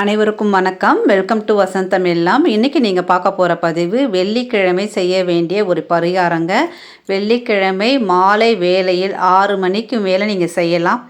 அனைவருக்கும் வணக்கம். Welcome to வசந்தம் எல்லாம். இன்றைக்கி நீங்கள் பார்க்க போகிற பதிவு வெள்ளிக்கிழமை செய்ய வேண்டிய ஒரு பரிகாரங்க. வெள்ளிக்கிழமை மாலை வேளையில் ஆறு மணிக்கு மேலே நீங்கள் செய்யலாம்.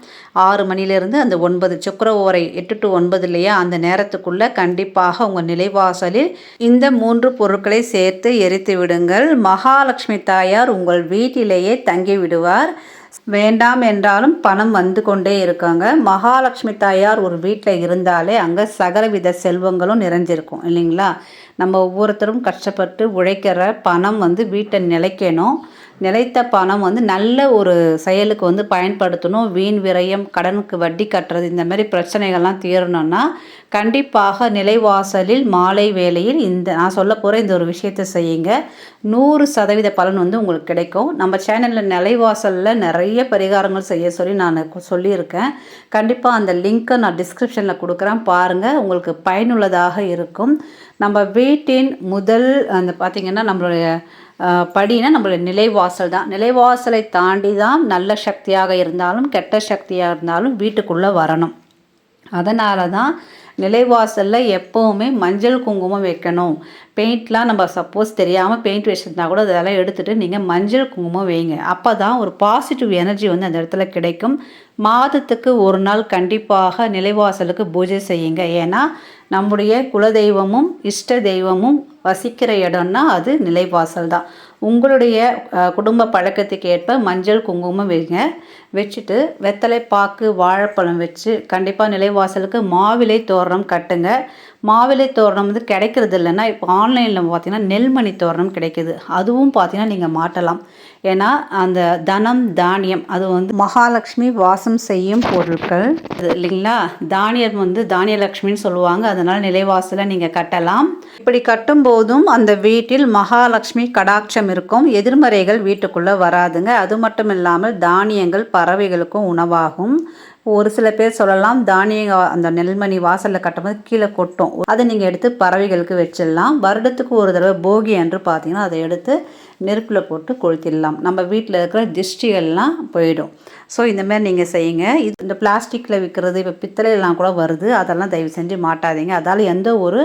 ஆறு மணிலேருந்து அந்த ஒன்பது சுக்கர ஓரை எட்டு டு ஒன்பது இல்லையா அந்த நேரத்துக்குள்ளே கண்டிப்பாக உங்கள் நிலைவாசலில் இந்த மூன்று பொருட்களை சேர்த்து எரித்து விடுங்கள். மகாலட்சுமி தாயார் உங்கள் வீட்டிலேயே தங்கி விடுவார் வேண்டாம் என்றாலும் பணம் வந்து கொண்டே இருக்காங்க. மகாலட்சுமி தாயார் ஒரு வீட்டில் இருந்தாலே அங்கே சகலவித செல்வங்களும் நிறைஞ்சிருக்கும் இல்லைங்களா? நம்ம ஒவ்வொருத்தரும் கஷ்டப்பட்டு உழைக்கிற பணம் வந்து வீட்டை நிலைக்கணும். நிலைத்த பணம் வந்து நல்ல ஒரு செயலுக்கு வந்து பயன்படுத்தணும். வீண் விரயம் கடனுக்கு வட்டி கட்டுறது இந்த மாதிரி பிரச்சனைகள்லாம் தீரணும்னா கண்டிப்பாக நிலைவாசலில் மாலை வேளையில் இந்த நான் சொல்ல போகிற இந்த ஒரு விஷயத்தை செய்யுங்க. நூறு சதவீத பலன் வந்து உங்களுக்கு கிடைக்கும். நம்ம சேனலில் நிலைவாசலில் நிறைய பரிகாரங்கள் செய்ய சொல்லி நான் சொல்லியிருக்கேன். கண்டிப்பாக அந்த லிங்க்கை நான் டிஸ்கிரிப்ஷனில் கொடுக்குறேன். பாருங்கள் உங்களுக்கு பயனுள்ளதாக இருக்கும். நம்ம வீட்டின் முதல் அந்த பார்த்திங்கன்னா நம்மளுடைய படினா நம்மளோட நிலைவாசல் தான். நிலைவாசலை தாண்டி தான் நல்ல சக்தியாக இருந்தாலும் கெட்ட சக்தியாக இருந்தாலும் வீட்டுக்குள்ளே வரணும். அதனால தான் நிலைவாசலில் எப்போவுமே மஞ்சள் குங்குமம் வைக்கணும். பெயிண்ட்லாம் நம்ம சப்போஸ் தெரியாமல் பெயிண்ட் வச்சுருந்தா கூட அதெல்லாம் எடுத்துகிட்டு நீங்கள் மஞ்சள் குங்குமம் வைங்க. அப்போ தான் ஒரு பாசிட்டிவ் எனர்ஜி வந்து அந்த இடத்துல கிடைக்கும். மாதத்துக்கு ஒரு நாள் கண்டிப்பாக நிலைவாசலுக்கு பூஜை செய்யுங்க. ஏன்னா நம்முடைய குலதெய்வமும் இஷ்ட தெய்வமும் வசிக்கிற இடம்னா அது நிலைவாசல் தான். உங்களுடைய குடும்ப பழக்கத்துக்கு ஏற்ப மஞ்சள் குங்குமம் வைங்க. வச்சுட்டு வெத்தலை பாக்கு வாழைப்பழம் வச்சு கண்டிப்பாக நிலைவாசலுக்கு மாவிலை தோரணம் கட்டுங்க. மாவிலை தோரணம் வந்து கிடைக்கிறது இல்லைன்னா இப்போ ஆன்லைனில் பார்த்தீங்கன்னா நெல்மணி தோரணம் கிடைக்கிது. அதுவும் பார்த்தீங்கன்னா நீங்கள் மாட்டலாம். ஏன்னா அந்த தனம் தானியம் அது வந்து மகாலட்சுமி வாசம் செய்யும் பொருட்கள். இல்லைங்களா? தானியம் வந்து தானியலக்ஷ்மின்னு சொல்லுவாங்க. அதனால் நிலைவாசலை நீங்கள் கட்டலாம். இப்படி கட்டும்போதும் அந்த வீட்டில் மகாலட்சுமி கடாட்சம் இருக்கும். எதிர்மறைகள் வீட்டுக்குள்ளே வராதுங்க. அது மட்டும் இல்லாமல் தானியங்கள் பறவைகளுக்கும் உணவாகும். ஒரு சில பேர் சொல்லலாம் தானியங்க அந்த நெல்மணி வாசலில் கட்டும்போது கீழே கொட்டும். அதை நீங்கள் எடுத்து பறவைகளுக்கு வச்சிடலாம். வருடத்துக்கு ஒரு தடவை போகி என்று பார்த்தீங்கன்னா அதை எடுத்து நெருப்பில் போட்டு கொளுத்திடலாம். நம்ம வீட்டில் இருக்கிற திஷ்டிகள்லாம் போயிடும். ஸோ இந்தமாரி நீங்கள் செய்யுங்க. இது இந்த பிளாஸ்டிக்கில் விற்கிறது இப்போ பித்தளையெல்லாம் கூட வருது. அதெல்லாம் தயவு செஞ்சு மாட்டாதீங்க. அதால் எந்த ஒரு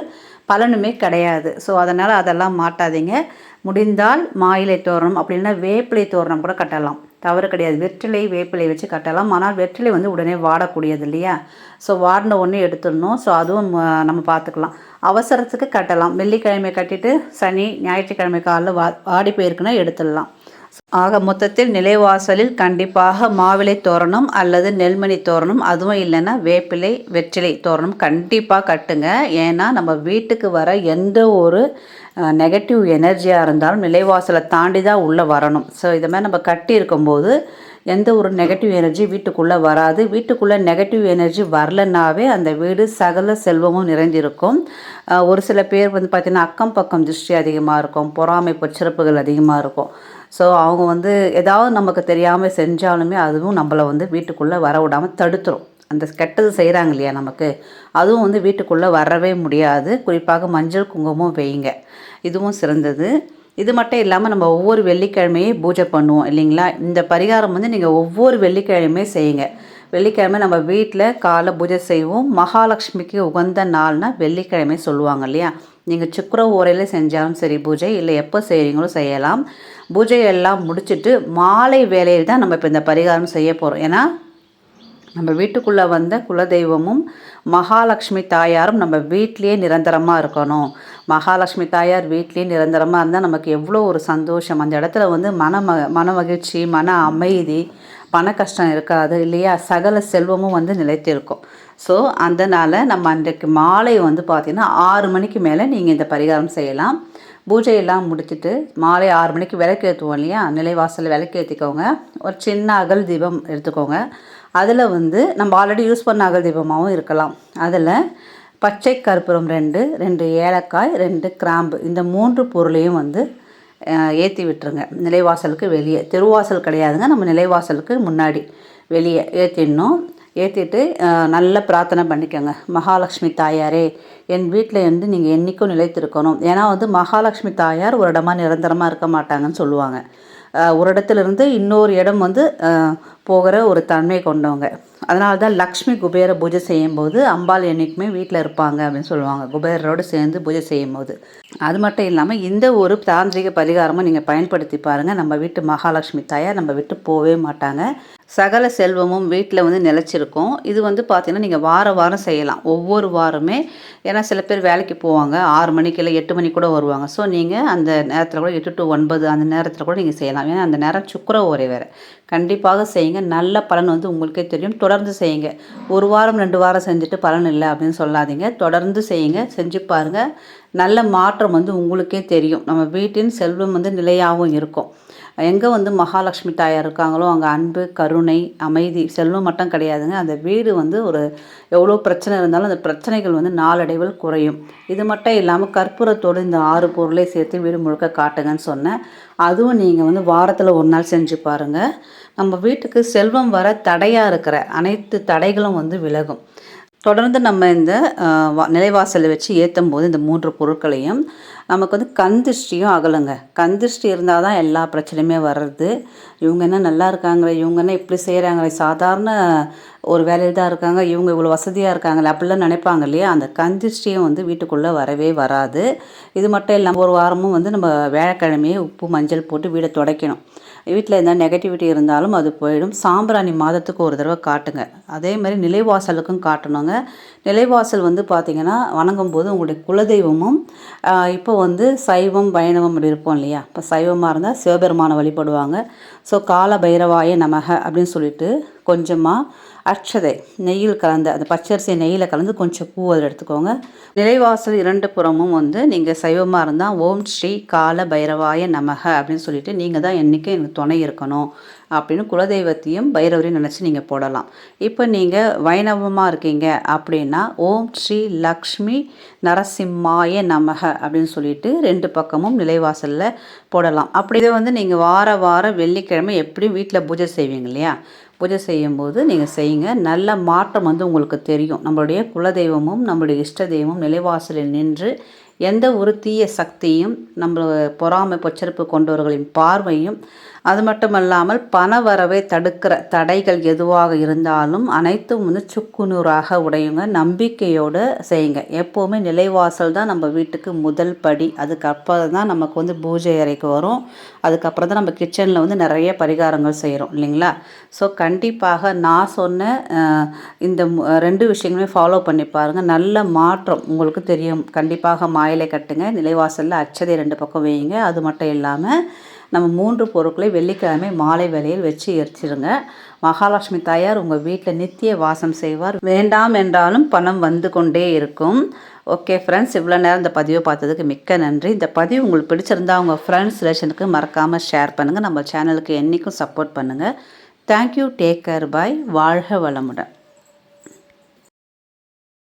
பலனுமே கிடையாது. ஸோ அதனால் அதெல்லாம் மாட்டாதீங்க. முடிந்தால் மாயிலை தோரணம் அப்படின்னா வேப்பிலை தோரணம் கூட கட்டலாம். தவறு கிடையாது. வெற்றிலை வேப்பிலை வச்சு கட்டலாம். ஆனால் வெற்றிலை வந்து உடனே வாடக்கூடியது இல்லையா? ஸோ வாடின ஒன்று எடுத்துடணும். ஸோ அதுவும் நம்ம பார்த்துக்கலாம். அவசரத்துக்கு கட்டலாம். வெள்ளிக்கிழமை கட்டிட்டு சனி ஞாயிற்றுக்கிழமை காலைல வா வாடி போயிருக்குன்னா எடுத்துடலாம். ஆக மொத்தத்தில் நிலைவாசலில் கண்டிப்பாக மாவிலை தோரணம் அல்லது நெல்மணி தோரணம் அதுவும் இல்லைன்னா வேப்பிலை வெற்றிலை தோரணம் கண்டிப்பாக கட்டுங்க. ஏன்னா நம்ம வீட்டுக்கு வர எந்த ஒரு நெகட்டிவ் எனர்ஜியாக இருந்தாலும் நிலைவாசலை தாண்டி தான் உள்ளே வரணும். ஸோ இதை மாதிரி நம்ம கட்டி இருக்கும்போது எந்த ஒரு நெகட்டிவ் எனர்ஜி வீட்டுக்குள்ளே வராது. வீட்டுக்குள்ளே நெகட்டிவ் எனர்ஜி வரலனாவே அந்த வீடு சகல செல்வமும் நிறைஞ்சிருக்கும். ஒரு சில பேர் வந்து பார்த்திங்கன்னா அக்கம் பக்கம் திருஷ்டி அதிகமாக இருக்கும். பொறாமை பொச்சிறப்புகள் அதிகமாக இருக்கும். ஸோ அவங்க வந்து ஏதாவது நமக்கு தெரியாமல் செஞ்சாலுமே அதுவும் நம்மளை வந்து வீட்டுக்குள்ளே வர விடாமல் தடுத்துரும். அந்த கெட்டது செய்கிறாங்க இல்லையா நமக்கு? அதுவும் வந்து வீட்டுக்குள்ளே வரவே முடியாது. குறிப்பாக மஞ்சள் குங்குமம் வைங்க இதுவும் சிறந்தது. இது மட்டும் இல்லாமல் நம்ம ஒவ்வொரு வெள்ளிக்கிழமையும் பூஜை பண்ணுவோம் இல்லைங்களா? இந்த பரிகாரம் வந்து நீங்கள் ஒவ்வொரு வெள்ளிக்கிழமையும் செய்யுங்க. வெள்ளிக்கிழமை நம்ம வீட்டில் காலை பூஜை செய்வோம். மகாலட்சுமிக்கு உகந்த நாள்னால் வெள்ளிக்கிழமை சொல்லுவாங்க இல்லையா? நீங்கள் சுக்கர ஓரையில் செஞ்சாலும் சரி பூஜை இல்லை எப்போ செய்கிறீங்களோ செய்யலாம். பூஜையெல்லாம் முடிச்சுட்டு மாலை வேலையில் தான் நம்ம இப்போ இந்த பரிகாரம் செய்ய போகிறோம் ஏன்னா நம்ம வீட்டுக்குள்ளே வந்த குலதெய்வமும் மகாலட்சுமி தாயாரும் நம்ம வீட்லேயே நிரந்தரமாக இருக்கணும். மகாலட்சுமி தாயார் வீட்லேயே நிரந்தரமாக இருந்தால் நமக்கு எவ்வளோ ஒரு சந்தோஷம். அந்த இடத்துல வந்து மன ம மன மகிழ்ச்சி மன அமைதி பண கஷ்டம் இருக்காது இல்லையா? சகல செல்வமும் வந்து நிலைத்திருக்கும். ஸோ அதனால் நம்ம அன்றைக்கு மாலை வந்து பார்த்திங்கன்னா ஆறு மணிக்கு மேலே நீங்கள் இந்த பரிகாரம் செய்யலாம். பூஜையெல்லாம் முடிச்சுட்டு மாலை ஆறு மணிக்கு விளக்கு ஏற்றுவோம் இல்லையா? நிலைவாசலில் விளக்கு ஏற்றிக்கோங்க ஒரு சின்ன அகல் தீபம் எடுத்துக்கோங்க. அதில் வந்து நம்ம ஆல்ரெடி யூஸ் பண்ண அகல் தீபமாகவும் இருக்கலாம். அதில் பச்சை கற்பூரம் ரெண்டு ரெண்டு ஏலக்காய் ரெண்டு கிராம்பு இந்த மூன்று பொருளையும் வந்து ஏற்றி விட்டுருங்க. நிலைவாசலுக்கு வெளியே. தெருவாசல் கிடையாதுங்க. நம்ம நிலைவாசலுக்கு முன்னாடி வெளியே ஏற்றிடணும் ஏற்றிட்டு நல்ல பிரார்த்தனை பண்ணிக்கோங்க. மகாலட்சுமி தாயாரே என் வீட்டில் இருந்து நீங்கள் என்றைக்கும் நிலைத்திருக்கணும். ஏன்னா வந்து மகாலட்சுமி தாயார் ஒரு இடமா நிரந்தரமாக இருக்க மாட்டாங்கன்னு சொல்லுவாங்க. ஒரு இடத்துலேருந்து இன்னொரு இடம் வந்து போகிற ஒரு தன்மை கொண்டவங்க. அதனால தான் லக்ஷ்மி குபேர பூஜை செய்யும்போது அம்பாள் என்றைக்குமே வீட்டில் இருப்பாங்க அப்படின்னு சொல்லுவாங்க. குபேரரோடு சேர்ந்து பூஜை செய்யும்போது. அது மட்டும் இல்லாமல் இந்த ஒரு தாந்திரிக பரிகாரமும் நீங்கள் பயன்படுத்தி பாருங்கள் நம்ம வீட்டு மகாலட்சுமி தாயார் நம்ம விட்டு போகவே மாட்டாங்க. சகல செல்வமும் வீட்டில் வந்து நிலச்சிருக்கும். இது வந்து பார்த்திங்கன்னா நீங்கள் வார வாரம் செய்யலாம். ஒவ்வொரு வாரமே ஏன்னா சில பேர் வேலைக்கு போவாங்க. ஆறு மணிக்கு இல்லை எட்டு மணிக்கு கூட வருவாங்க. ஸோ நீங்கள் அந்த நேரத்தில் கூட எட்டு டு ஒன்பது அந்த நேரத்தில் கூட நீங்கள் செய்யலாம். ஏன்னா அந்த நேரம் சுக்கர ஒரே வேறு. கண்டிப்பாக செய்யுங்க. நல்ல பலன் வந்து உங்களுக்கே தெரியும். தொடர்ந்து செய்யுங்க. ஒரு வாரம் ரெண்டு வாரம் செஞ்சுட்டு பலன் இல்லை அப்படின்னு சொல்லாதீங்க. தொடர்ந்து செய்யுங்க. செஞ்சு பாருங்கள் நல்ல மாற்றம் வந்து உங்களுக்கே தெரியும். நம்ம வீட்டின் செல்வம் வந்து நிலையாகவும் இருக்கும். எங்கே வந்து மகாலட்சுமி தாயார் இருக்காங்களோ அங்கே அன்பு கருணை அமைதி செல்வம் மட்டும் கிடையாதுங்க. அந்த வீடு வந்து ஒரு எவ்வளோ பிரச்சனை இருந்தாலும் அந்த பிரச்சனைகள் வந்து நாளடைவில் குறையும். இது மட்டும் இல்லாமல் கற்பூரத்தோடு இந்த ஆறு பொருளை சேர்த்து வீடு முழுக்க காட்டுங்கன்னு சொன்னேன். அதுவும் நீங்கள் வந்து வாரத்தில் ஒரு நாள் செஞ்சு பாருங்கள் நம்ம வீட்டுக்கு செல்வம் வர தடையாக இருக்கிற அனைத்து தடைகளும் வந்து விலகும். தொடர்ந்து நம்ம இந்த நிலைவாசலை வச்சு ஏற்றும் போது இந்த மூன்று பொருட்களையும் நமக்கு வந்து கந்திஷ்டியும் அகலுங்க. கந்திஷ்டி இருந்தால் தான் எல்லா பிரச்சனையுமே வர்றது. இவங்க என்ன நல்லா இருக்காங்களே இவங்க என்ன இப்படி செய்கிறாங்களே சாதாரண ஒரு வேலையில் தான் இருக்காங்க இவங்க இவ்வளோ வசதியாக இருக்காங்களே அப்படிலாம் நினைப்பாங்க இல்லையா? அந்த கந்திஷ்டியும் வந்து வீட்டுக்குள்ளே வரவே வராது. இது மட்டும் இல்லாமல் ஒரு வாரமும் வந்து நம்ம வேலைக்கிழமையே உப்பு மஞ்சள் போட்டு வீடை துடைக்கணும். வீட்டில் எந்த நெகட்டிவிட்டி இருந்தாலும் அது போயிடும். சாம்பிராணி மாதத்துக்கு ஒரு தடவை காட்டுங்க. அதே மாதிரி நிலைவாசலுக்கும் காட்டணுங்க. நிலைவாசல் வந்து பார்த்திங்கன்னா வணங்கும் போது உங்களுடைய குலதெய்வமும் இப்போ வந்து சைவம் வைணவம் அப்படி இருப்போம் இல்லையா? இப்போ சைவமாக இருந்தால் சிவபெருமானை வழிபடுவாங்க. ஸோ கால பைரவாய நமக அப்படின்னு சொல்லிட்டு கொஞ்சமாக அக்ஷதை நெய்யில் கலந்த அந்த பச்சரிசி நெய்யில் கலந்து கொஞ்சம் பூ அதில் எடுத்துக்கோங்க. நிலைவாசல் இரண்டு புறமும் வந்து நீங்கள் சைவமாக இருந்தால் ஓம் ஸ்ரீ கால பைரவாய நமக அப்படின்னு சொல்லிட்டு நீங்கள் தான் என்றைக்கும் எனக்கு துணை இருக்கணும் அப்படின்னு குலதெய்வத்தையும் பைரவரையும் நினச்சி நீங்கள் போடலாம். இப்போ நீங்கள் வைணவமாக இருக்கீங்க அப்படின்னா ஓம் ஸ்ரீ லக்ஷ்மி நரசிம்மாய நமக அப்படின்னு சொல்லிட்டு ரெண்டு பக்கமும் நிலைவாசலில் போடலாம். அப்படி இதை வந்து நீங்கள் வார வாரம் வெள்ளிக்கிழமை எப்படியும் வீட்டில் பூஜை செய்வீங்க இல்லையா? பூஜை செய்யும்போது நீங்கள் செய்யுங்க. நல்ல மாற்றம் வந்து உங்களுக்கு தெரியும். நம்மளுடைய குலதெய்வமும் நம்மளுடைய இஷ்ட தெய்வமும் நிலைவாசலில் நின்று எந்த ஒரு தீய சக்தியும் நம்ம பொறாமை பொச்சரிப்பு கொண்டவர்களின் பார்வையும் அது மட்டுமல்லாமல் பண வரவை தடுக்கிற தடைகள் எதுவாக இருந்தாலும் அனைத்தும் வந்து சுக்குநூறாக உடையுங்க. நம்பிக்கையோடு செய்யுங்க. எப்போவுமே நிலைவாசல் தான் நம்ம வீட்டுக்கு முதல் படி. அதுக்கப்புறம் தான் நமக்கு வந்து பூஜை அறைக்கு வரும். அதுக்கப்புறம் தான் நம்ம கிச்சனில் வந்து நிறைய பரிகாரங்கள் செய்கிறோம் இல்லைங்களா? ஸோ கண்டிப்பாக நான் சொன்ன இந்த ரெண்டு விஷயங்களுமே ஃபாலோ பண்ணி பாருங்கள் நல்ல மாற்றம் உங்களுக்கு தெரியும். கண்டிப்பாக மாயிலை கட்டுங்க. நிலைவாசலில் அச்சதை ரெண்டு பக்கம் வையுங்க. அது மட்டும் இல்லாமல் நம்ம மூன்று பொருட்களை வெள்ளிக்கிழமை மாலை வேலையில் வச்சு எரிச்சிருங்க. மகாலட்சுமி தாயார் உங்கள் வீட்டில் நித்திய வாசம் செய்வார். வேண்டாம் என்றாலும் பணம் வந்து கொண்டே இருக்கும். ஓகே ஃப்ரெண்ட்ஸ் இவ்வளோ நேரம் இந்த பதிவை பார்த்ததுக்கு மிக்க நன்றி. இந்த பதிவு உங்களுக்கு பிடிச்சிருந்தா உங்கள் ஃப்ரெண்ட்ஸ் ரிலேஷனுக்கு மறக்காமல் ஷேர் பண்ணுங்கள் நம்ம சேனலுக்கு என்றைக்கும் சப்போர்ட் பண்ணுங்கள் தேங்க்யூ டேக் கேர் பாய் வாழ்க வளமுடன்.